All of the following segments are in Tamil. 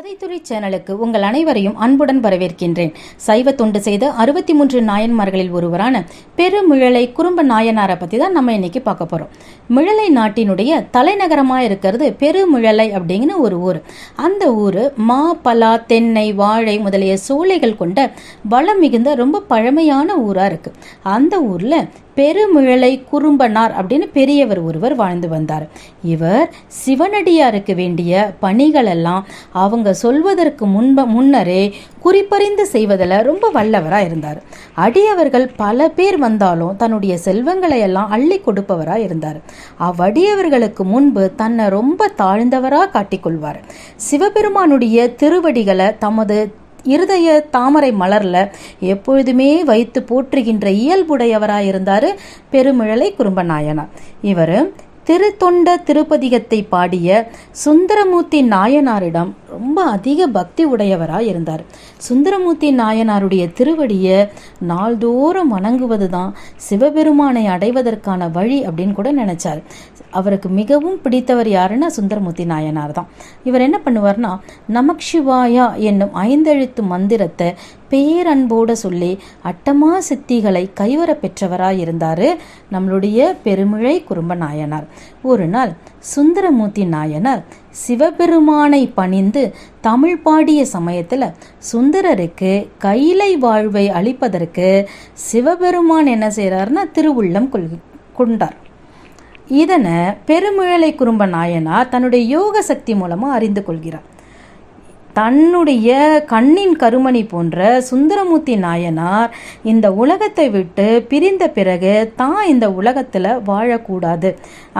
கதைத்துறை சேனலுக்கு உங்கள் அனைவரையும் அன்புடன் வரவேற்கின்றேன். சைவ தொண்டு செய்த அறுபத்தி மூன்று நாயன்மார்களில் ஒருவரான பெருமிழலை குறும்ப நாயனாரை பற்றி தான் நம்ம இன்னைக்கு பார்க்க போகிறோம் மிழலை நாட்டினுடைய தலைநகரமாக இருக்கிறது பெருமிழலை அப்படிங்கிற ஒரு ஊர். அந்த ஊர் மா பலா தென்னை வாழை முதலிய சோலைகள் கொண்ட வளம் மிகுந்த ரொம்ப பழமையான ஊராக இருக்குது அந்த ஊரில் பெருமிழலை குறும்பனார் அப்படின்னு பெரியவர் ஒருவர் வாழ்ந்து வந்தார். இவர் சிவனடியாருக்கு வேண்டிய பணிகளெல்லாம் அவங்க சொல்வதற்கு முன்ப முன்னரே குறிப்பறிந்து செய்வதில் ரொம்ப வல்லவராக இருந்தார். அடியவர்கள் பல பேர் வந்தாலும் தன்னுடைய செல்வங்களை எல்லாம் அள்ளி கொடுப்பவராக இருந்தார். அவ்வடியவர்களுக்கு முன்பு தன்னை ரொம்ப தாழ்ந்தவராக காட்டிக்கொள்வார் சிவபெருமானுடைய திருவடிகளை தமது இருதய தாமரை மலர்ல எப்பொழுதுமே வைத்து போற்றுகின்ற இயல்புடையவராக இருந்தார் பெருமிழலை குறும்பநாயனார். இவர் திருத்தொண்ட திருப்பதிகத்தை பாடிய சுந்தரமூர்த்தி நாயனாரிடம் ரொம்ப அதிக பக்தி உடையவராக இருந்தார். சுந்தரமூர்த்தி நாயனாருடைய திருவடியை நாள்தோறும் வணங்குவது தான் சிவபெருமானை அடைவதற்கான வழி அப்படின்னு கூட நினைச்சார். அவருக்கு மிகவும் பிடித்தவர் யாருன்னா சுந்தரமூர்த்தி நாயனார் தான் இவர் என்ன பண்ணுவார்னா நமக்ஷிவாயா என்னும் ஐந்தெழுத்து மந்திரத்தை பேரன்போடு சொல்லி அட்டமா சித்திகளை கைவர பெற்றவராக இருந்தார் நம்மளுடைய பெருமிழை குறும்ப நாயனார். ஒரு நாள் சுந்தரமூர்த்தி நாயனார் சிவபெருமானை பணிந்து தமிழ் பாடிய சமயத்தில் சுந்தரருக்கு கைலை வாழ்வை அளிப்பதற்கு சிவபெருமான் என்ன செய்கிறாருன்னா திருவுள்ளம் கொள் கொண்டார். இதனை பெருமிழலை குறும்ப நாயனார் தன்னுடைய யோக சக்தி மூலமாக அறிந்து கொள்கிறார். தன்னுடைய கண்ணின் கருமணி போன்ற சுந்தரமூர்த்தி நாயனார் இந்த உலகத்தை விட்டு பிரிந்த பிறகு தான் இந்த உலகத்தில் வாழக்கூடாது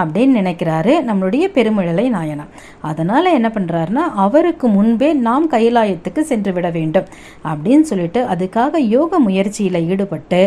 அப்படின்னு நினைக்கிறாரு நம்மளுடைய பெருமிழலை நாயனார். அதனால் என்ன பண்ணுறாருன்னா அவருக்கு முன்பே நாம் கைலாயத்துக்கு சென்று விட வேண்டும் அப்படின்னு சொல்லிட்டு அதுக்காக யோக முயற்சியில் ஈடுபட்டு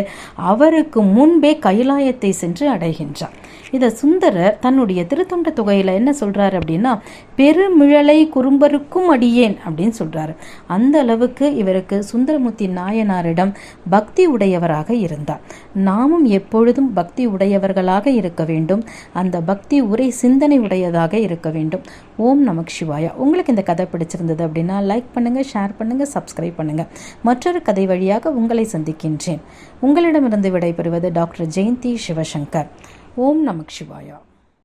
அவருக்கு முன்பே கைலாயத்தை சென்று அடைகின்றார். இதை சுந்தரர் தன்னுடைய திருத்தொண்ட தொகையில் என்ன சொல்கிறார் அப்படின்னா பெருமிழலை குறும்பருக்கும் அடியேன் அப்படின்னு சொல்கிறாரு அந்த அளவுக்கு இவருக்கு சுந்தரமூர்த்தி நாயனாரிடம் பக்தி உடையவராக இருந்தார். நாமும் எப்பொழுதும் பக்தி உடையவர்களாக இருக்க வேண்டும். அந்த பக்தி உரை சிந்தனை உடையதாக இருக்க வேண்டும். ஓம் நமக் சிவாயா. உங்களுக்கு இந்த கதை பிடிச்சிருந்தது அப்படின்னா லைக் பண்ணுங்கள் ஷேர் பண்ணுங்கள் சப்ஸ்கிரைப் பண்ணுங்கள் மற்றொரு கதை வழியாக உங்களை சந்திக்கின்றேன். உங்களிடமிருந்து விடைபெறுவது டாக்டர் ஜெயந்தி சிவசங்கர். ஓம் நமக் சிவாயா.